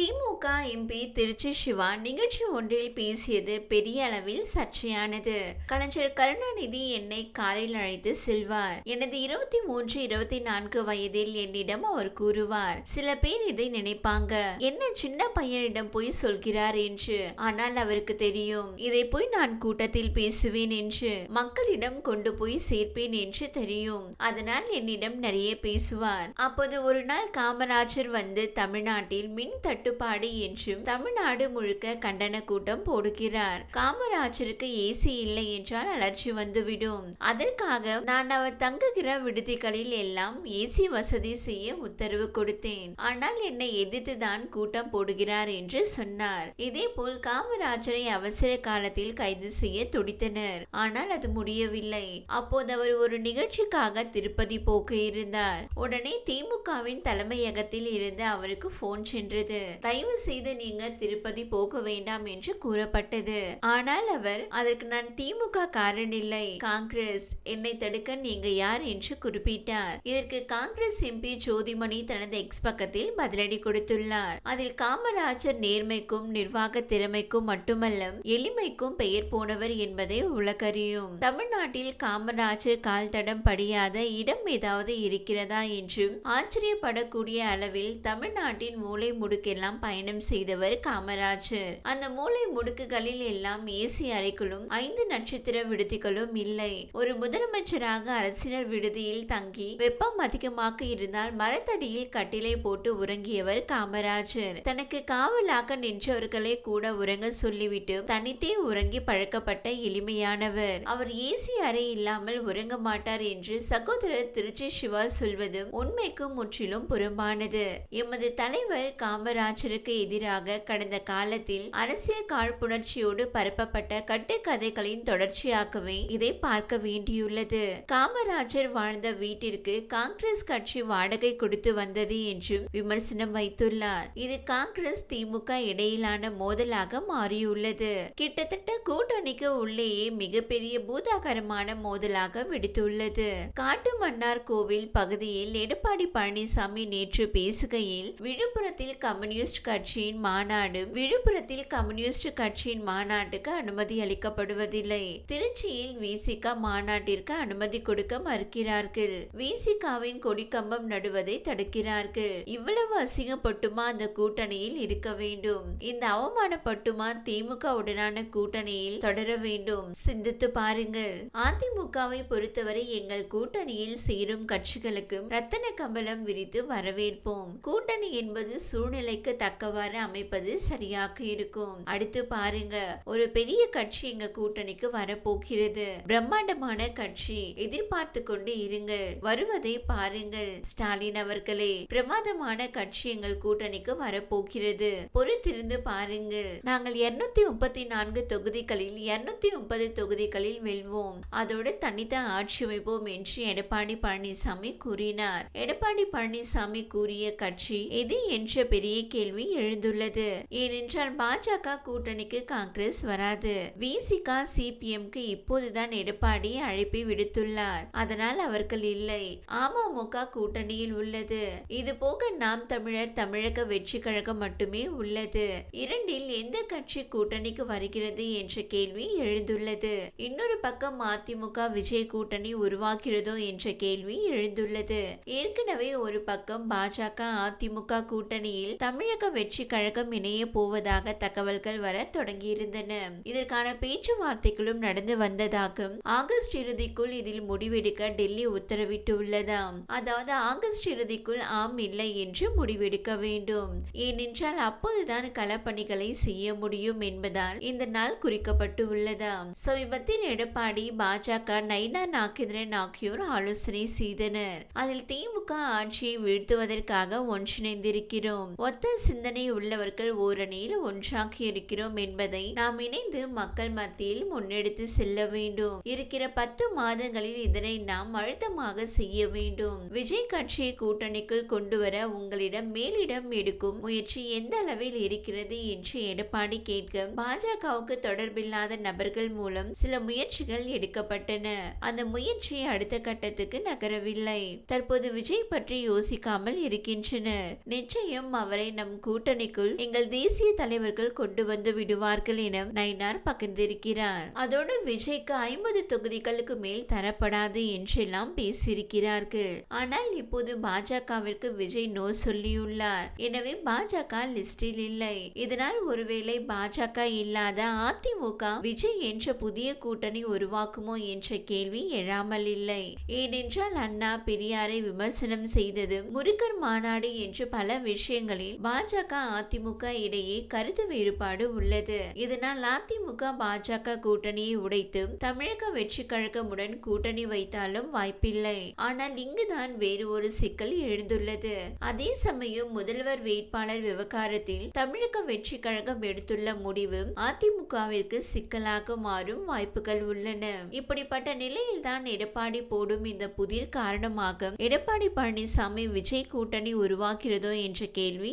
திமுக MP Trichy Siva நிகழ்ச்சி ஒன்றில் பேசியது பெரிய அளவில் சர்ச்சையானது. கலைஞர் கருணாநிதி என்னை காலையில் அழைத்து செல்வார். எனது இருபத்தி மூன்று இருபத்தி நான்கு வயதில் என்னிடம் அவர் கூறுவார் சில பேர் இதை நினைப்பாங்க. என்ன சின்ன பையனிடம் போய் சொல்கிறார்? என்று. ஆனால் அவருக்கு தெரியும். இதை போய் நான் கூட்டத்தில் பேசுவேன் என்று. மக்களிடம் கொண்டு போய் சேர்ப்பேன் என்று தெரியும். அதனால் என்னிடம் நிறைய பேசுவார். அப்போது ஒரு நாள் காமராஜர் வந்து தமிழ்நாட்டில் மின் தட்டு தட்டுப்பாடு என்றும் தமிழ்நாடு முழுக்க கண்டன கூட்டம் போடுகிறார். காமராஜருக்கு ஏசி இல்லை என்றால் அலர்ச்சி வந்துவிடும். அதற்காக நான் அவர் தங்குகிற விடுதிகளில் எல்லாம் ஏசி வசதி செய்ய உத்தரவு கொடுத்தேன். ஆனால் என்னை எதிர்த்துதான் கூட்டம் போடுகிறார் என்று சொன்னார். இதேபோல் காமராஜரை அவசர காலத்தில் கைது செய்ய துடித்தனர். ஆனால் அது முடியவில்லை. அப்போது அவர் ஒரு நிகழ்ச்சிக்காக திருப்பதி போக இருந்தார். உடனே திமுகவின் தலைமையகத்தில் இருந்து அவருக்கு போன் சென்றது. தயவு செய்து நீங்க திருப்பதி போக வேண்டாம் என்று கூறப்பட்டது. ஆனால் அவர் அதற்கு நான் திமுக காரன் இல்லை. காங்கிரஸ் என்னை தடுக்க நீங்க யார்? என்று குறிப்பிட்டார். இதற்கு காங்கிரஸ் எம்பி ஜோதிமணி தனது எக்ஸ் பக்கத்தில் பதிலடி கொடுத்துள்ளார். அதில் காமராஜர் நேர்மைக்கும் நிர்வாக திறமைக்கும் மட்டுமல்ல எளிமைக்கும் பெயர் போனவர் என்பதை உலகறியும். தமிழ்நாட்டில் காமராஜர் கால் தடம் படியாத இடம் ஏதாவது இருக்கிறதா என்றும் ஆச்சரியப்படக்கூடிய அளவில் தமிழ்நாட்டின் மூளை முடுக்கெல்லாம் பயணம் செய்தவர் காமராஜர். அந்த மூளை முடுக்குகளில் எல்லாம் ஏசி அறைகளும் ஐந்து நட்சத்திர விடுதிகளும் இல்லை. ஒரு முதலமைச்சராக அரசினர் விடுதியில் தங்கி வெப்பம் அதிகமாக இருந்தால் மரத்தடியில் கட்டிலை போட்டு உறங்கியவர் காமராஜர். தனக்கு காவலாக நின்றவர்களை கூட உறங்க சொல்லிவிட்டு தனித்தே உறங்கி பழக்கப்பட்ட எளிமையானவர். அவர் ஏசி அறை இல்லாமல் உறங்க மாட்டார் என்று சகோதரர் திருச்சி சிவா சொல்வதும் உண்மைக்கும் முற்றிலும் புறம்பானது. எமது தலைவர் காமராஜருக்கு எதிராக கடந்த காலத்தில் அரசியல் காழ்ப்புணர்ச்சியோடு பரப்பப்பட்ட கட்டுக்கதைகளின் தொடர்ச்சியாகவே இதை பார்க்க வேண்டியுள்ளது. காமராஜர் வாழ்ந்த வீட்டிற்கு காங்கிரஸ் கட்சி வாடகை கொடுத்து வந்தது என்றும் விமர்சனம் வைத்துள்ளார். இது காங்கிரஸ் திமுக இடையிலான மோதலாக மாறியுள்ளது. கிட்டத்தட்ட கூட்டணிக்கு உள்ளேயே மிகப்பெரிய பூதாகரமான மோதலாக வெடித்துள்ளது. காட்டுமன்னார் கோவில் பகுதியில் எடப்பாடி பழனிசாமி நேற்று பேசுகையில் விழுப்புரத்தில் கம்யூனிஸ்ட் கட்சியின் மாநாடு விழுப்புரத்தில் கம்யூனிஸ்ட் கட்சியின் மாநாட்டுக்கு அனுமதி அளிக்கப்படுவதில்லை. திருச்சியில் விசிகா மாநாட்டிற்கு அனுமதி கொடுக்க மறுக்கிறார்கள். விசிகாவின் கொடிக்கம்பம் நடுவதை தடுக்கிறார்கள். இவ்வளவு அசிங்கப்பட்டுமா அந்த கூட்டணியில் இருக்க வேண்டும். இந்த அவமானப்பட்டுமா திமுக உடனான கூட்டணியில் தொடர வேண்டும்? சிந்தித்து பாருங்கள். அதிமுகவை பொறுத்தவரை எங்கள் கூட்டணியில் சேரும் கட்சிகளுக்கும் ரத்தன கம்பளம் விரித்து வரவேற்போம். கூட்டணி என்பது சூழ்நிலைக்கு தக்கவாறு அமைப்பது சரியாக இருக்கும். அடுத்து பாருங்க. ஒரு பெரிய கட்சி எங்க கூட்டணிக்கு வரப்போகிறது. பிரம்மாண்டமான கட்சி. எதிர்பார்த்து கொண்டு இருங்கள். வருவதை பாருங்கள். ஸ்டாலின் அவர்களே பிரமாதமான கட்சி எங்கள் கூட்டணிக்கு வரப்போகிறது. பொறுத்திருந்து பாருங்கள். நாங்கள் இருநூத்தி முப்பத்தி நான்கு தொகுதிகளில் இருநூத்தி முப்பது தொகுதிகளில் வெல்வோம். அதோடு தனித்த ஆட்சி அமைப்போம் என்று எடப்பாடி பழனிசாமி கூறினார். எடப்பாடி பழனிசாமி கூறிய கட்சி எது என்ற பெரிய கேள்வி எழுந்துள்ளது. ஏனென்றால் பாஜக கூட்டணிக்கு காங்கிரஸ் வராது. விசிகா சிபிஎம்க்கு இப்போதுதான் எடப்பாடி அழைப்பை விடுத்துள்ளார். அதனால் அவர்கள் இல்லை. அமமுக கூட்டணியில் உள்ளது. இது போக நாம் தமிழர் தமிழக வெற்றி கழகம் மட்டுமே உள்ளது. இரண்டில் எந்த கட்சி கூட்டணிக்கு வருகிறது என்ற கேள்வி எழுந்துள்ளது. இன்னொரு பக்கம் அதிமுக விஜய் கூட்டணி உருவாகிறதோ என்ற கேள்வி எழுந்துள்ளது. ஏற்கனவே ஒரு பக்கம் பாஜக அதிமுக கூட்டணியில் தமிழ் தமிழக வெற்றி கழகம் இணைய போவதாக தகவல்கள் வர தொடங்கியிருந்தன. இதற்கான பேச்சுவார்த்தைகளும் நடந்து வந்ததாகும் ஆகஸ்ட் இறுதிக்குள் இதில் முடிவெடுக்க டெல்லி உத்தரவிட்டுள்ளதாம். அதாவது ஆகஸ்ட் இறுதிக்குள் ஆம் இல்லை என்று முடிவெடுக்க வேண்டும். ஏனென்றால் அப்போதுதான் களப்பணிகளை செய்ய முடியும் என்பதால் இந்த நாள் குறிக்கப்பட்டு உள்ளதாம் சமீபத்தில் எடப்பாடி பாஜக நைனா நாகேந்திரன் ஆகியோர் ஆலோசனை செய்தனர். அதில் திமுக ஆட்சியை வீழ்த்துவதற்காக ஒன்றிணைந்திருக்கிறோம். ஒத்த சிந்தனை உள்ளவர்கள் ஓரணியில் ஒன்றாக இருக்கிறோம் என்பதை நாம் இணைந்து மக்கள் மத்தியில் முன்னெடுத்து செல்ல வேண்டும். இருக்கிற பத்து மாதங்களில் இதனை நாம் அழுத்தமாக செய்ய வேண்டும். விஜய் கட்சியை கூட்டணிக்குள் கொண்டு வர உங்களிடம் மேலிடம் எடுக்கும் முயற்சி எந்த அளவில் இருக்கிறது என்று எடப்பாடி கேட்க பாஜகவுக்கு தொடர்பில்லாத நபர்கள் மூலம் சில முயற்சிகள் எடுக்கப்பட்டன. அந்த முயற்சி அடுத்த கட்டத்துக்கு நகரவில்லை. தற்போது விஜய் பற்றி யோசிக்காமல் இருக்கின்றனர். நிச்சயம் அவரை நம் நம் கூட்டணிக்குள் எங்கள் தேசிய தலைவர்கள் கொண்டு வந்து விடுவார்கள் என நயினார் பகிர்ந்திருக்கிறார். அதோடு விஜய்க்கு ஐம்பது தொகுதிகளுக்கு மேல் தரப்படாது என்றெல்லாம் பேசியிருக்கிறார்கள். ஆனால் இப்போது பாஜகவிற்கு விஜய் நோ சொல்லியுள்ளார். எனவே பாஜக லிஸ்டில் இல்லை. இதனால் ஒருவேளை பாஜக இல்லாத அதிமுக விஜய் என்ற புதிய கூட்டணி உருவாக்குமோ என்ற கேள்வி எழாமல் இல்லை. ஏனென்றால் அண்ணா பெரியாரை விமர்சனம் செய்ததும் முருகர் மாநாடு என்று பல விஷயங்களில் பாஜக அதிமுக இடையே கருத்து வேறுபாடு உள்ளது. இதனால் அதிமுக பாஜக கூட்டணியை உடைத்து தமிழக வெற்றி கழகமுடன் கூட்டணி வைத்தாலும் வாய்ப்பில்லை. ஆனால் இங்குதான் வேறு ஒரு சிக்கல் எழுந்துள்ளது. அதே சமயம் முதல்வர் வேட்பாளர் விவகாரத்தில் தமிழக வெற்றி கழகம் எடுத்துள்ள முடிவு அதிமுகவிற்கு சிக்கலாக மாறும் வாய்ப்புகள் உள்ளன. இப்படிப்பட்ட நிலையில்தான் எடப்பாடி போடும் இந்த புதிர் காரணமாக எடப்பாடி பழனிசாமி விஜய் கூட்டணி உருவாக்கிறதோ என்ற கேள்வி